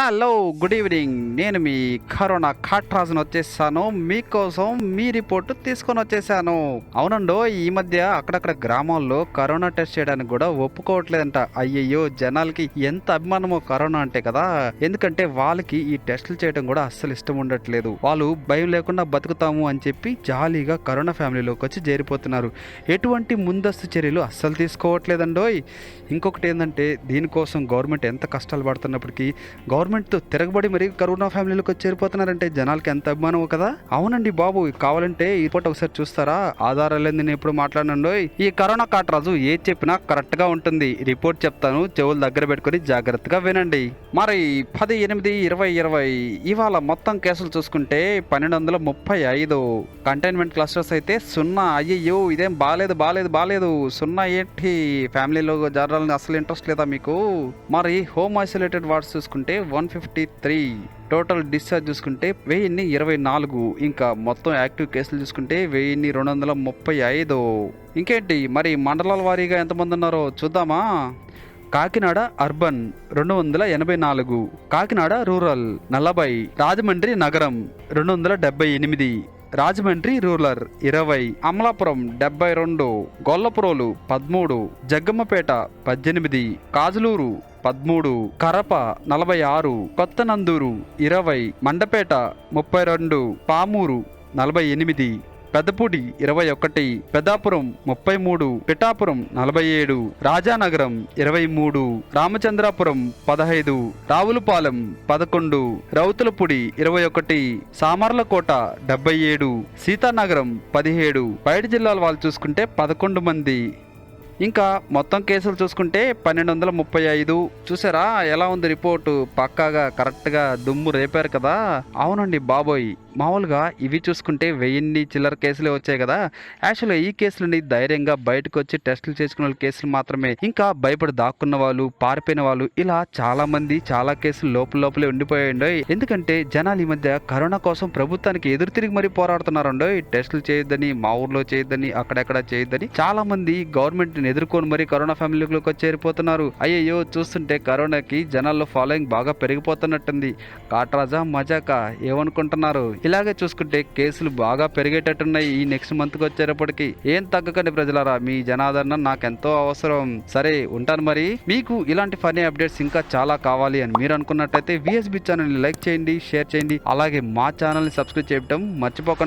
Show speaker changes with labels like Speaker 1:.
Speaker 1: Hello good evening నేను మీ corona కాట్రాజును వచ్చేసాను. మీకోసం మీ రిపోర్టు తీసుకొని వచ్చేసాను. అవునండో ఈ మధ్య అక్కడక్కడ గ్రామాల్లో కరోనా టెస్ట్ చేయడానికి కూడా ఒప్పుకోవట్లేదంట. అయ్యయ్యో జనాలకి ఎంత అభిమానమో కరోనా అంటే కదా. ఎందుకంటే వాళ్ళకి ఈ టెస్టులు చేయడం కూడా అస్సలు ఇష్టం ఉండట్లేదు. వాళ్ళు భయం లేకుండా బతుకుతాము అని చెప్పి జాలీగా కరోనా ఫ్యామిలీలోకి వచ్చి చేరిపోతున్నారు. ఎటువంటి ముందస్తు చర్యలు అస్సలు తీసుకోవట్లేదండోయ్. ఇంకొకటి ఏంటంటే దీనికోసం గవర్నమెంట్ ఎంత కష్టాలు పడుతున్నప్పటికీ గవర్నమెంట్ గవర్నమెంట్తో తిరగబడి మరి కరోనా ఫ్యామిలీలోకి చేరిపోతున్నారంటే జనాలకి ఎంత అభిమానం కదా? అవునండి బాబు కావాలంటే ఈ పూట ఒకసారి చూస్తారా? ఆధారాలు నేను ఎప్పుడు మాట్లాడినండో? ఈ కరోనా కాటరాజు ఏది చెప్పినా కరెక్ట్గా ఉంటుంది. రిపోర్ట్ చెప్తాను చెవులు దగ్గర పెట్టుకొని జాగ్రత్తగా వినండి. మరి పది ఎనిమిది ఇరవై ఇరవై ఇవాళ మొత్తం కేసులు చూసుకుంటే పన్నెండు వందల ముప్పై ఐదు. కంటైన్మెంట్ క్లస్టర్స్ అయితే సున్నా. అయ్యయ్యో ఇదేం బాగాలేదు బాగాలేదు బాగాలేదు సున్నా ఏంటి? ఫ్యామిలీలో జరగాలని అసలు ఇంట్రెస్ట్ లేదా మీకు? మరి హోమ్ ఐసోలేటెడ్ వార్డ్స్ చూసుకుంటే one fifty three total discharge చూసుకుంటే వెయ్యిన్ని ఇరవై నాలుగు ఇంకా మొత్తం యాక్టివ్ కేసులు చూసుకుంటే వెయ్యిన్ని రెండు వందల ముప్పై ఐదు. ఇంకేంటి మరి మండలాల వారీగా ఎంతమంది ఉన్నారో చూద్దామా? కాకినాడ అర్బన్ రెండు వందల ఎనభై నాలుగు కాకినాడ రూరల్ నలభై రాజమండ్రి నగరం రెండు వందల డెబ్బై ఎనిమిది. రాజమండ్రి రూరల్ ఇరవై అమలాపురం డెబ్బై రెండు గొల్లపురోలు పదమూడు జగ్గమ్మపేట పద్దెనిమిది కాజులూరు పదమూడు కరప నలభై ఆరు కొత్తనందూరు ఇరవై మండపేట ముప్పై రెండు పామూరు నలభై ఎనిమిది పెద్దపూడి ఇరవై ఒకటి పెద్దాపురం ముప్పై మూడు పిఠాపురం నలభై ఏడు రాజానగరం ఇరవై మూడు రామచంద్రాపురం పదహైదు రావులపాలెం పదకొండు రౌతులపూడి ఇరవై ఒకటి సామర్లకోట డెబ్బై ఏడు సీతానగరం పదిహేడు. బయట జిల్లాల వాళ్ళు చూసుకుంటే పదకొండు మంది. ఇంకా మొత్తం కేసులు చూసుకుంటే పన్నెండు వందల ముప్పై ఐదు. చూసారా? ఎలా ఉంది రిపోర్టు? పక్కాగా కరెక్ట్గా దుమ్ము రేపారు కదా? అవునండి బాబోయ్. మామూలుగా ఇవి చూసుకుంటే వెయ్యిన్ని చిల్లర కేసులే వచ్చాయి కదా. యాక్చువల్గా ఈ కేసులని ధైర్యంగా బయటకు వచ్చి టెస్టులు చేసుకున్న వాళ్ళ కేసులు మాత్రమే. ఇంకా భయపడి దాక్కున్న వాళ్ళు పారిపోయిన వాళ్ళు ఇలా చాలా మంది చాలా కేసులు లోపల లోపలే ఉండిపోయాయండి ఎందుకంటే జనాలు ఈ మధ్య కరోనా కోసం ప్రభుత్వానికి ఎదురు తిరిగి మరీ పోరాడుతున్నారండో టెస్టులు చేయొద్దని మా ఊర్లో చేయొద్దని అక్కడెక్కడ చేయొద్దని చాలా మంది గవర్నమెంట్ ఎదుర్కొని మరి కరోనా ఫ్యామిలీలోకి చేరిపోతున్నారు అయ్యయ్యో చూస్తుంటే కరోనాకి జనాల్లో ఫాలోయింగ్ బాగా పెరిగిపోతున్నట్టుంది. కాట్రాజా మజాకా ఏమనుకుంటున్నారు? ఇలాగే చూసుకుంటే కేసులు బాగా పెరిగేటట్టున్నాయి ఈ నెక్స్ట్ మంత్కి వచ్చేటప్పటికి. ఏం తగ్గకండి ప్రజలారా? మీ జనాదరణ నాకెంతో అవసరం. సరే ఉంటాను మరి. మీకు ఇలాంటి ఫనీ అప్డేట్స్ ఇంకా చాలా కావాలి అని మీరు అనుకున్నట్టయితే విఎస్బి ఛానల్ని లైక్ చేయండి షేర్ చేయండి. అలాగే మా ఛానల్ని సబ్స్క్రైబ్ చేయడం మర్చిపోకండి